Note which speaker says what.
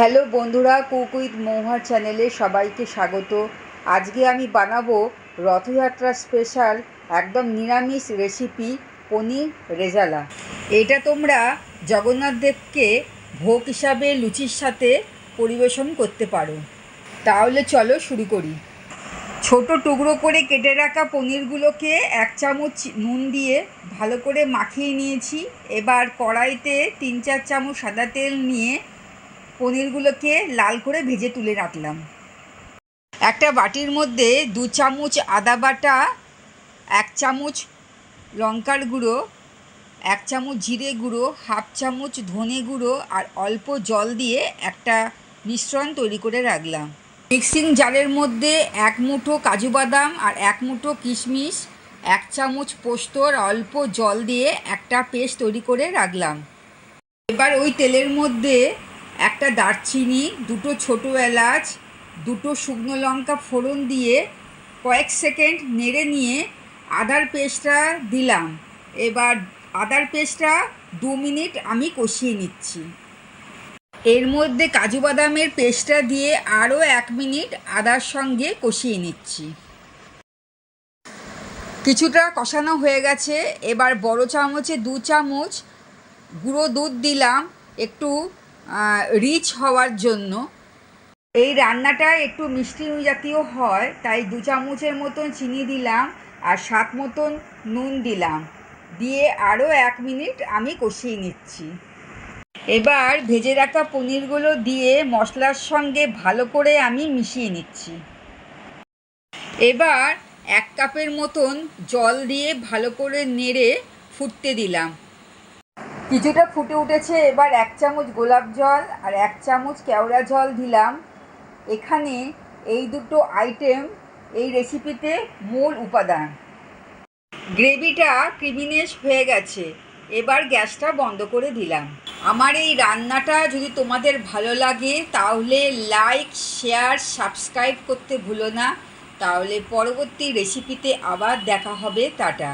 Speaker 1: Hello বন্ধুরা, cook with মৌহার চ্যানেলে সবাইকে স্বাগত। আজকে আমি বানাবো রথযাত্রা স্পেশাল একদম নিরামিষ রেসিপি পনির রেজালা। এটা তোমরা জগন্নাথ দেবকে ভোগ হিসাবে লুচির সাথে পরিবেশন করতে পারো। তাহলে চলো শুরু করি। ছোট টুকরো করে কেটে রাখা পনিরগুলোকে এক চামচ নুন দিয়ে ভালো করে মাখিয়ে নিয়েছি। এবার কড়াইতে তিন চার চামচ সাদা তেল নিয়ে পনিরগুলোকে লাল করে ভেজে তুলে রাখলাম। একটা বাটির মধ্যে দু চামচ আদা বাটা, এক চামচ লঙ্কার গুঁড়ো, এক চামচ জিরে গুঁড়ো, হাফ চামচ ধনে গুঁড়ো আর অল্প জল দিয়ে একটা মিশ্রণ তৈরি করে রাখলাম। মিক্সিং জারের মধ্যে এক মুঠো কাজু বাদাম আর এক মুঠো কিশমিশ, এক চামচ পোস্ত আর অল্প জল দিয়ে একটা পেস্ট তৈরি করে রাখলাম। এবার ওই তেলের মধ্যে একটা দারচিনি, দুটো ছোটো এলাচ, দুটো শুকনো লঙ্কা ফোড়ন দিয়ে কয়েক সেকেন্ড নেড়ে নিয়ে আদার পেস্টটা দিলাম। এবার আদার পেস্টটা দু মিনিট আমি কষিয়ে নিচ্ছি। এর মধ্যে কাজু বাদামের পেস্টটা দিয়ে আরও এক মিনিট আদার সঙ্গে কষিয়ে নিচ্ছি। কিছুটা কষানো হয়ে গেছে। এবার বড় চামচে দু চামচ গুঁড়ো দুধ দিলাম। একটু রিচ হওয়ার জন্য। এই রান্নাটা একটু মিষ্টি জাতীয় হয়, তাই দু চামচের মতন চিনি দিলাম আর স্বাদ মতন নুন দিলাম। দিয়ে আরও এক মিনিট আমি কষিয়ে নিচ্ছি। এবার ভেজে রাখা পনিরগুলো দিয়ে মশলার সঙ্গে ভালো করে আমি মিশিয়ে নিচ্ছি। এবার এক কাপের মতন জল দিয়ে ভালো করে নেড়ে ফুটতে দিলাম। কিছুটা ফুটে উঠেছে, এবার এক চামচ গোলাপ জল আর এক চামচ কেওড়া জল দিলাম। এখানে এই দুটো আইটেম এই রেসিপিতে মূল উপাদান। গ্রেভিটা ক্রিমিনেস হয়ে গেছে, এবার গ্যাসটা বন্ধ করে দিলাম। আমার এই রান্নাটা যদি তোমাদের ভালো লাগে, তাহলে লাইক শেয়ার সাবস্ক্রাইব করতে ভুলো না। তাহলে পরবর্তী রেসিপিতে আবার দেখা হবে। টাটা।